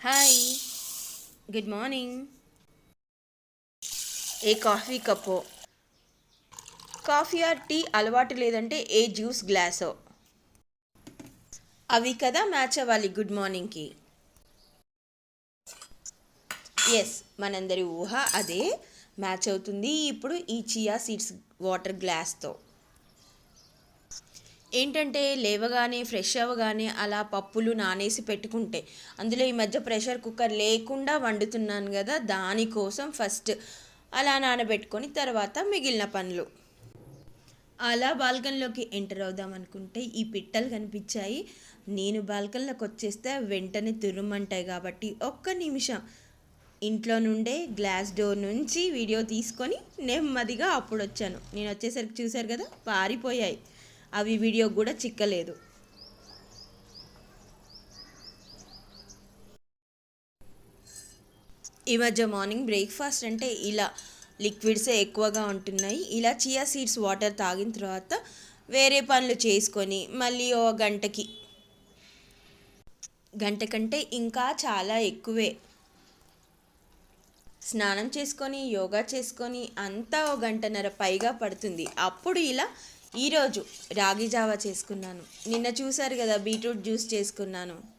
Hi good morning ఏ coffee కప్పో? Coffee or tea అలవాటు లేదంటే ఏ జ్యూస్ గ్లాసో? అవి కదా మ్యాచ్ అవ్వాలి గుడ్ మార్నింగ్కి. ఎస్ మనందరి ఊహ అదే. మ్యాచ్ అవుతుంది ఇప్పుడు ఈ చియా సీడ్స్ వాటర్ గ్లాస్తో. ఏంటంటే లేవగానే ఫ్రెష్ అవ్వగానే అలా పప్పులు నానేసి పెట్టుకుంటే అందులో ఈ మధ్య ప్రెషర్ కుక్కర్ లేకుండా వండుతున్నాను కదా దానికోసం ఫస్ట్ అలా నానబెట్టుకొని తర్వాత మిగిలిన పనులు. అలా బాల్కనీలోకి ఎంటర్ అవుదాం అనుకుంటే ఈ పిట్టలు కనిపించాయి. నేను బాల్కనీలోకి వచ్చేస్తే వెంటనే తురుమంటాయి కాబట్టి ఒక్క నిమిషం. ఇంట్లో నుండే గ్లాస్ డోర్ నుంచి వీడియో తీసుకొని నెమ్మదిగా అప్పుడు వచ్చాను నేను వచ్చేసరికి చూశారు కదా పారిపోయాయి. అవి వీడియో కూడా చిక్కలేదు. ఈ మధ్య మార్నింగ్ బ్రేక్ఫాస్ట్ అంటే ఇలా లిక్విడ్సే ఎక్కువగా ఉంటున్నాయి. ఇలా చియా సీడ్స్ వాటర్ తాగిన తర్వాత వేరే పనులు చేసుకొని మళ్ళీ ఓ గంటకి గంట కంటే ఇంకా చాలా ఎక్కువే. స్నానం చేసుకొని యోగా చేసుకొని అంతా ఓ గంటన్నర పైగా పడుతుంది. అప్పుడు ఇలా ఈరోజు రాగి జావా చేసుకున్నాను. నిన్న చూశారు కదా బీట్రూట్ జ్యూస్ చేసుకున్నాను.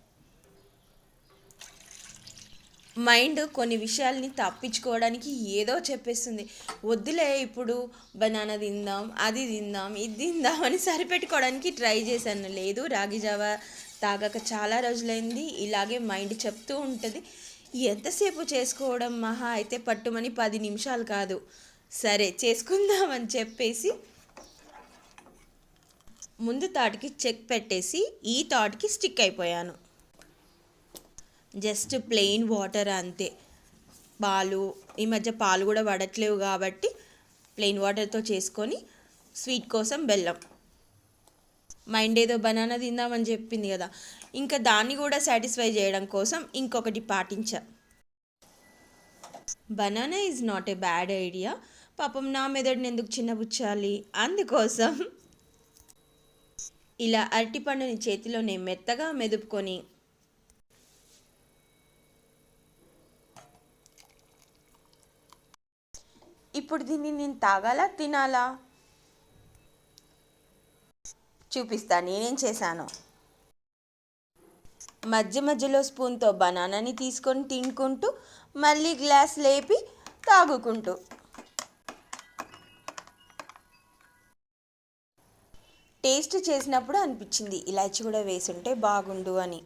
మైండ్ కొన్ని విషయాల్ని తప్పించుకోవడానికి ఏదో చెప్పేస్తుంది. వద్దులే ఇప్పుడు బనానా తిందాం అది తిందాం ఇది తిందాం అని సరిపెట్టుకోవడానికి ట్రై చేశాను. లేదు రాగి జావా తాగక చాలా రోజులైంది. ఇలాగే మైండ్ చెప్తూ ఉంటుంది. ఎంతసేపు చేసుకోవడం మహా? అయితే పట్టుమని పది నిమిషాలు కాదు. సరే చేసుకుందామని చెప్పేసి ముందు తాటికి చెక్ పెట్టేసి ఈ థాట్కి స్టిక్ అయిపోయాను. జస్ట్ ప్లెయిన్ వాటర్ అంతే. పాలు ఈ మధ్య పాలు కూడా పడట్లేవు కాబట్టి ప్లెయిన్ వాటర్తో చేసుకొని స్వీట్ కోసం బెల్లం. మైండ్ ఏదో బనానా తిందామని చెప్పింది కదా. ఇంకా దాన్ని కూడా సాటిస్ఫై చేయడం కోసం ఇంకొకటి పాటించా. Banana is not a bad idea. పాపం నా మెదడుని ఎందుకు చిన్నబుచ్చాలి? అందుకోసం ఇలా అరటిపండుని చేతిలోనే మెత్తగా మెదుపుకొని ఇప్పుడు దీన్ని నేను తాగాలా తినాలా? చూపిస్తా నేనేం చేశాను. మధ్య మధ్యలో స్పూన్తో బనానాని తీసుకొని తినుకుంటూ మళ్ళీ గ్లాస్ లేపి తాగుకుంటూ. టేస్ట్ చేసినప్పుడు అనిపించింది. ఇలాచి కూడా వేసుంటే బాగుండు అని.